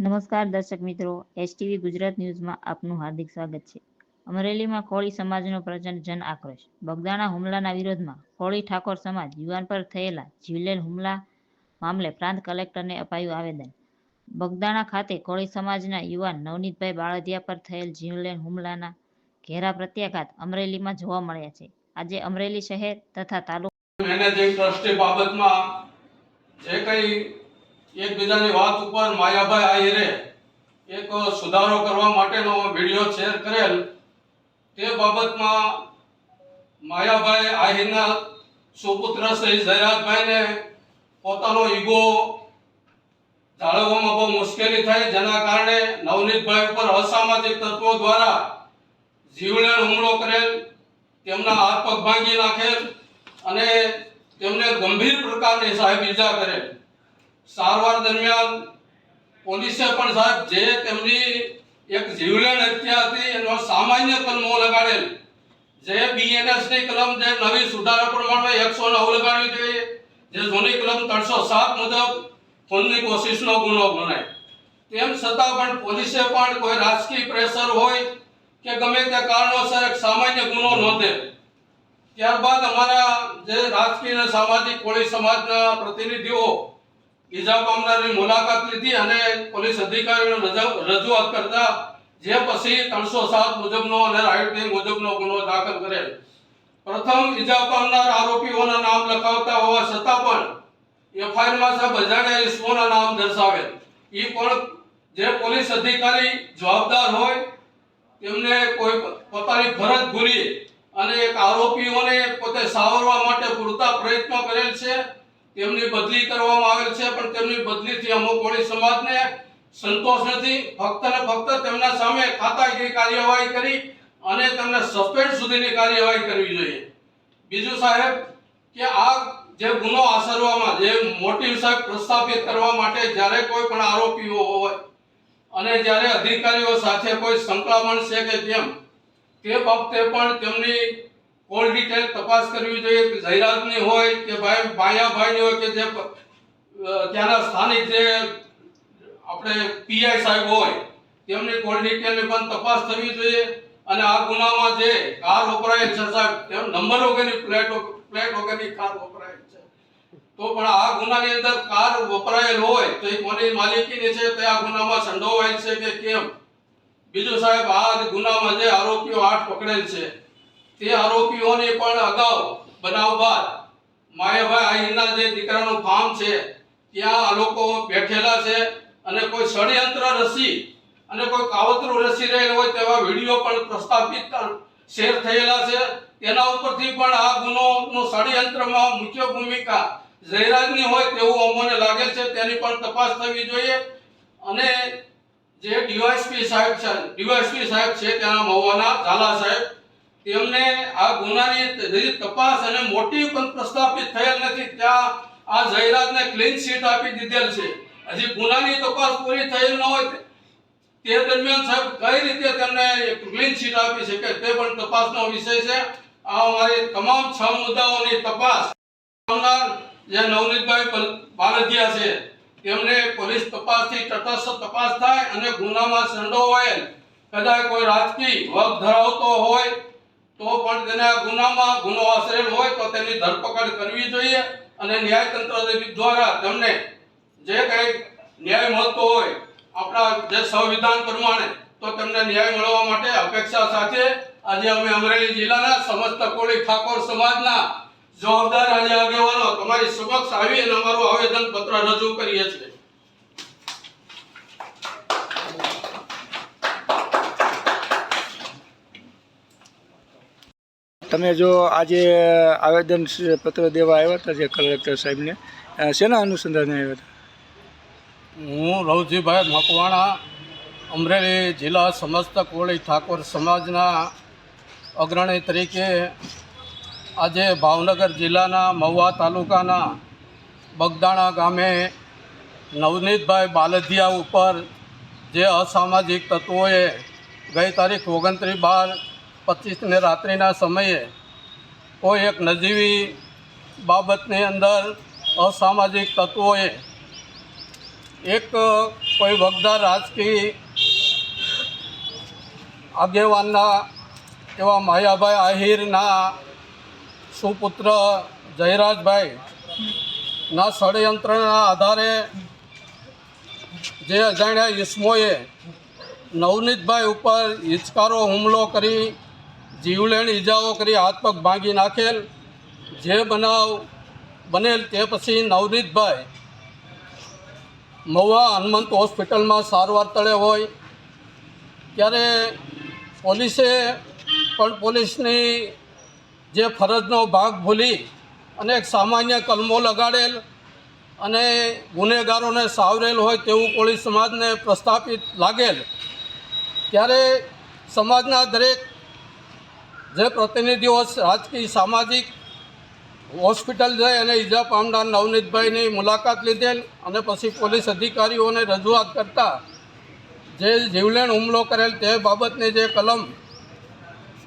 નમસ્કાર દર્શક મિત્રો, એસટીવી ગુજરાત ન્યૂઝમાં આપનું હાર્દિક સ્વાગત છે. અમરેલીમાં કોળી સમાજનો પ્રચંડ જન આક્રોશ. બગદાણા હુમલાના વિરોધમાં કોળી ઠાકોર સમાજ યુવાન પર થયેલા જીવલેણ હુમલા મામલે પ્રાંત કલેક્ટરને અપાયું આવેદન. બગદાણા ખાતે કોળી સમાજના યુવાન નવનીતભાઈ બાળદિયા પર થયેલ જીવલેણ હુમલાના ઘેરા પ્રત્યાઘાત અમરેલીમાં જોવા મળ્યા છે. આજે અમરેલી શહેર તથા તાલુકા મેનેજિંગ ટ્રસ્ટી બાબતમાં જે કંઈ એકબીજાની વાત ઉપર માયાભાઈ આહિરે એક સુધારો કરવા માટેનો વીડિયો શેર કરેલ. તે બાબતમાં માયાભાઈ આહિરના સુપુત્ર શ્રી જયરાજભાઈને પોતાનો ઈગો જાળવવામાં બહુ મુશ્કેલી થઈ, જેના કારણે નવનીતભાઈ ઉપર અસામાજિક તત્વો દ્વારા જીવલેણ હુમલો કરેલ, તેમના હાથ પગ ભાંગી નાખેલ અને તેમને ગંભીર પ્રકારની સાહેબ ઈજા કરેલ. સારવાર દરમિયાન પોલીસે પણ સાહેબ જે તેમની એક જીવલેણ હત્યા હતી, એનો સામાન્ય કલમો લગાડેલ. જે બીએનએસની કલમ જે નવી સુધારા પ્રમાણે એકસો નવ લગાડવી જોઈએ. જે જૂની કલમ ત્રણસો સાત મુજબ ખૂનની કોશિશનો ગુનો ગણાય. તેમ છતાં પણ પોલીસે પણ કોઈ રાજકીય પ્રેશર હોય કે ગમે તે કારણોસર એક સામાન્ય ગુનો નોંધે. ત્યારબાદ અમારા જે રાજકીય અને સામાજિક કોળી સમાજના પ્રતિનિધિઓ ઈજા પામનારની મુલાકાત લીધી અને પોલીસ અધિકારીઓને રજૂઆત કરતા જે પછી ત્રણસો સાત મુજબનો અને રાઇટિંગ મુજબનો ગુનો દાખલ કરેલ. પ્રથમ ઈજા પામનાર આરોપીઓના નામ લખાવતા હોવા છતાં પણ એફઆઈઆરમાં સાહેબ અજાણ્યા ઈસમોના નામ દર્શાવેલ. ઈ પણ જે પોલીસ અધિકારી જવાબદાર હોય, તેમને કોઈ પોતાની ફરજ ભૂલી અને એક આરોપીઓને પોતે સાવરવા માટે પૂરતા પ્રયત્નો કરેલ છે. તેમની બદલી કરવામાં આવેલ છે, પણ તેમની બદલીથી અમુક કોળી સમાજને સંતોષ નથી. ફક્ત ને ફક્ત તેમના સામે ખાતાકીય કાર્યવાહી કરી અને તેમને સસ્પેન્ડ સુધીની કાર્યવાહી કરવી જોઈએ. બીજું સાહેબ, કે આ જે ગુનો આસરવામાં જે મોટિવ સાહેબ પ્રસ્થાપિત કરવા માટે જ્યારે કોઈ પણ આરોપીઓ હોય અને જ્યારે અધિકારીઓ સાથે કોઈ સંકળામણ છે કે કેમ, તે બાબતે પણ તેમની કોલ ડિટેલ તપાસ કરવી જોઈએ કે જયરાજની હોય કે ભાઈ ભાયાભાઈની હોય કે જે ત્યાંના સ્થાનિક જે આપણે પીઆઈ સાહેબ હોય, તેમની કોલ ડિટેલની પણ તપાસ થવી જોઈએ. અને આ ગુનામાં જે કાર વપરાયેલ છે સાહેબ તેમ નંબર વગરની પ્લેટ પ્લેટ વગરની કાર વપરાયેલ છે. તો પણ આ ગુનાની અંદર કાર વપરાયેલ હોય, તો એ કોની માલિકીની છે તે આ ગુનામાં સંડોવાયેલ છે કે કેમ? બીજું સાહેબ, આ ગુનામાં જે આરોપીઓ આઠ પકડેલ છે તે આરોપીઓને પણ અગાઉ બનાવ બાદ માયાભાઈ અહીંના જે દીકરાનું ફાર્મ છે, ત્યાં આ લોકો બેઠેલા છે અને કોઈ ષડયંત્ર રસી અને કોઈ કાવતરું રસી રહેલ હોય તેવા વીડિયો પણ પ્રસ્થાપિત શેર થયેલા છે. તેના ઉપરથી પણ આ ગુનોનું ષડયંત્રમાં મુખ્ય ભૂમિકા જયરાજની હોય તેવું અમને લાગે છે. તેની પણ તપાસ થવી જોઈએ. અને જે ડીવાયસપી સાહેબ છે, ડીવાયસપી સાહેબ છે ત્યાંના મહુવાના ઝાલા સાહેબ તેમને આ ગુનાની તપાસ અને મોટી પણ પ્રસ્થાપિત થયેલ નથી, ત્યાં આ જયરાજને ક્લીન શીટ આપી દીધેલ છે. હજી ગુનાની તપાસ પૂરી થયેલ ન હોય, તે- દરમિયાન સાહેબ કઈ રીતે તેમને ક્લીન શીટ આપી શકે તે પણ તપાસનો વિષય છે. આ અમારી તમામ છ મુદ્દાઓની તપાસ જે નવનીતભાઈ બલ- છે, તેમને પોલીસ તપાસથી તટસ્થ તપાસ થાય અને ગુનામાં સંડોવાયેલ કદાચ કોઈ રાજકીય વગ ધરાવતો હોય તો પણ તેને ગુનામાં ગુનો આશરેલ હોય તો તેની ધરપકડ કરવી જોઈએ અને ન્યાયતંત્ર દ્વારા તેમને જે કંઈ ન્યાય મળતો હોય, આપણા જે સંવિધાન પ્રમાણે, તો તેમને ન્યાય મળવા માટે અપેક્ષા સાથે આજે અમે અમરેલી જિલ્લાના સમસ્ત કોળી ઠાકોર સમાજના જવાબદાર આજે આગેવાનો તમારી સમક્ષ આવી અને અમારું આવેદન પત્ર રજૂ કરીએ છીએ. તમે જો આજે આવેદન પત્ર દેવા આવ્યા હતા જે કલેક્ટર સાહેબને શેના અનુસંધાને આવ્યા હતા? હું રવજીભાઈ મકવાણા, અમરેલી જિલ્લા સમસ્ત કોળી ઠાકોર સમાજના અગ્રણી તરીકે આજે ભાવનગર જિલ્લાના મહુવા તાલુકાના બગદાણા ગામે નવનીતભાઈ બાલધિયા ઉપર જે અસામાજિક તત્વોએ ગઈ તારીખ ઓગણત્રીસ બાર પચીસને રાત્રિના સમયે કોઈ એક નજીવી બાબતની અંદર અસામાજિક તત્વોએ એક કોઈ વગદાર રાજકીય આગેવાનના એવા માયાભાઈ આહિરના સુપુત્ર જયરાજભાઈ ના ષડયંત્રના આધારે જે અજાણ્યા ઈસમોએ નવનીતભાઈ ઉપર હિચકારો હુમલો કરી જીવલેણ ઈજાઓ કરી હાથ ભાંગી નાખેલ, જે બનાવ બનેલ તે પછી નવનીતભાઈ મહુવા હનુમંત હોસ્પિટલમાં સારવાર તળે હોય. ત્યારે પોલીસે પણ પોલીસની જે ફરજનો ભાગ ભૂલી અને એક સામાન્ય કલમો લગાડેલ અને ગુનેગારોને સાવરેલ હોય તેવું કોળી સમાજને પ્રસ્થાપિત લાગેલ. ત્યારે સમાજના દરેક જે પ્રતિનિધિઓ રાજકીય, સામાજિક, હોસ્પિટલ જઈ અને ઈજા પામનાર નવનીતભાઈની મુલાકાત લીધેલ અને પછી પોલીસ અધિકારીઓને રજૂઆત કરતા જે જીવલેણ હુમલો કરેલ તે બાબતની જે કલમ,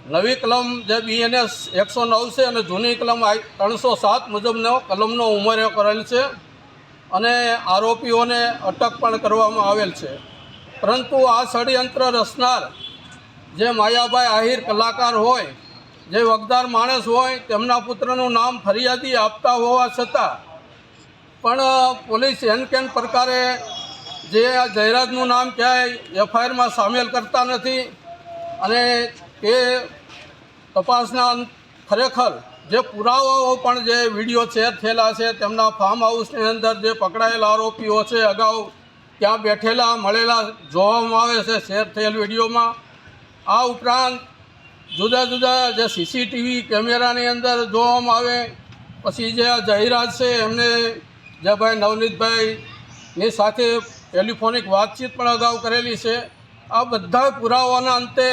નવી કલમ જે બીએનએસ એકસો નવ છે અને જૂની કલમ ત્રણસો સાત મુજબનો કલમનો ઉમેરો કરેલ છે અને આરોપીઓને અટક પણ કરવામાં આવેલ છે. પરંતુ આ ષડયંત્ર રચનાર જે માયાભાઈ આહિર કલાકાર હોય, જે વગદાર માણસ હોય, તેમના પુત્રનું નામ ફરિયાદી આપતા હોવા છતાં પણ પોલીસ એન કેન પ્રકારે જે આ જયરાજનું નામ ક્યાંય એફઆઈઆરમાં સામેલ કરતા નથી અને તે તપાસના ખરેખર જે પુરાવાઓ પણ જે વીડિયો શેર થયેલા છે, તેમના ફાર્મ હાઉસની અંદર જે પકડાયેલા આરોપીઓ છે, અગાઉ ત્યાં બેઠેલા, મળેલા જોવામાં આવે છે, શેર થયેલ વિડીયોમાં. આ ઉપરાંત જુદા જુદા જે સીસીટીવી કેમેરાની અંદર જોવામાં આવે, પછી જે આ જાહેરાત છે, એમને જે ભાઈ નવનીતભાઈની સાથે ટેલિફોનિક વાતચીત પણ અગાઉ કરેલી છે. આ બધા પુરાવાના અંતે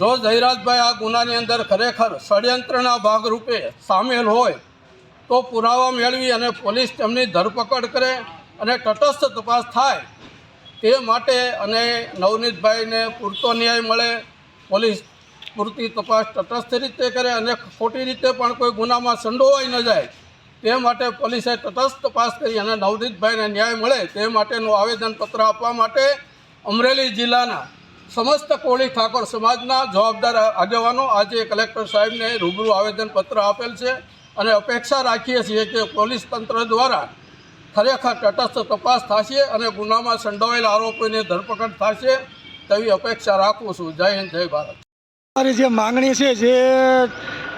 જો જયરાજભાઈ આ ગુનાની અંદર ખરેખર ષડયંત્રના ભાગરૂપે સામેલ હોય, તો પુરાવા મેળવી અને પોલીસ તેમની ધરપકડ કરે અને તટસ્થ તપાસ થાય તે માટે અને નવનીતભાઈને પૂરતો ન્યાય મળે, પોલીસ પૂરતી તપાસ તટસ્થ રીતે કરે અને ખોટી રીતે પણ કોઈ ગુનામાં સંડોવાઈ ન જાય, તે માટે પોલીસે તટસ્થ તપાસ કરી અને નવનીતભાઈને ન્યાય મળે તે માટેનું આવેદનપત્ર આપવા માટે અમરેલી જિલ્લાના સમસ્ત કોળી ઠાકોર સમાજના જવાબદાર આગેવાનો આજે કલેક્ટર સાહેબને રૂબરૂ આવેદનપત્ર આપેલ છે અને અપેક્ષા રાખીએ છીએ કે પોલીસ તંત્ર દ્વારા ખરેખર તટસ્થ તપાસ થશે અને ગુનામાં સંડોવાયેલા આરોપીની ધરપકડ થશે તેવી અપેક્ષા રાખું છું. જય હિન્દ જય ભારત. અમારી જે માંગણી છે જે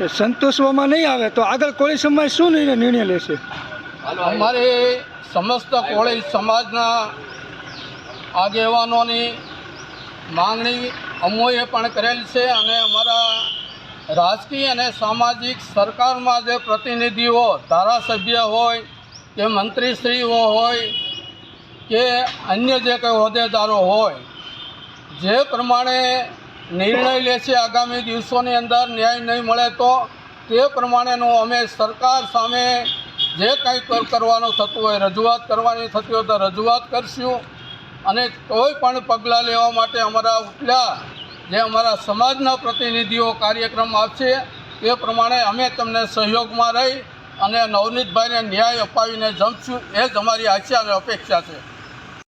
સંતોષવામાં નહીં આવે તો આગળ કોળી સમાજ શું નિર્ણય નિર્ણય લેશે? અમારી સમસ્ત કોળી સમાજના આગેવાનોની માંગણી અમોએ પણ કરેલ છે અને અમારા રાજકીય અને સામાજિક સરકારમાં જે પ્રતિનિધિઓ ધારાસભ્ય હોય કે મંત્રીશ્રીઓ હોય, કે અન્ય જે કંઈ હોદ્દેદારો હોય, જે પ્રમાણે નિર્ણય લે છે આગામી દિવસોની અંદર, ન્યાય નહીં મળે તો, તે પ્રમાણેનું અમે સરકાર સામે જે કંઈ કરવાનું થતું હોય, રજૂઆત કરવાની થતી હોય તો રજૂઆત કરશું. અને કોઈ પણ પગલાં લેવા માટે અમારા ઉપલા જે અમારા સમાજના પ્રતિનિધિઓ કાર્યક્રમ આપશે, તે પ્રમાણે અમે તમને સહયોગમાં રહી અને નવનીતભાઈને ન્યાય અપાવીને જમશું એ જ અમારી આશા અને અપેક્ષા છે.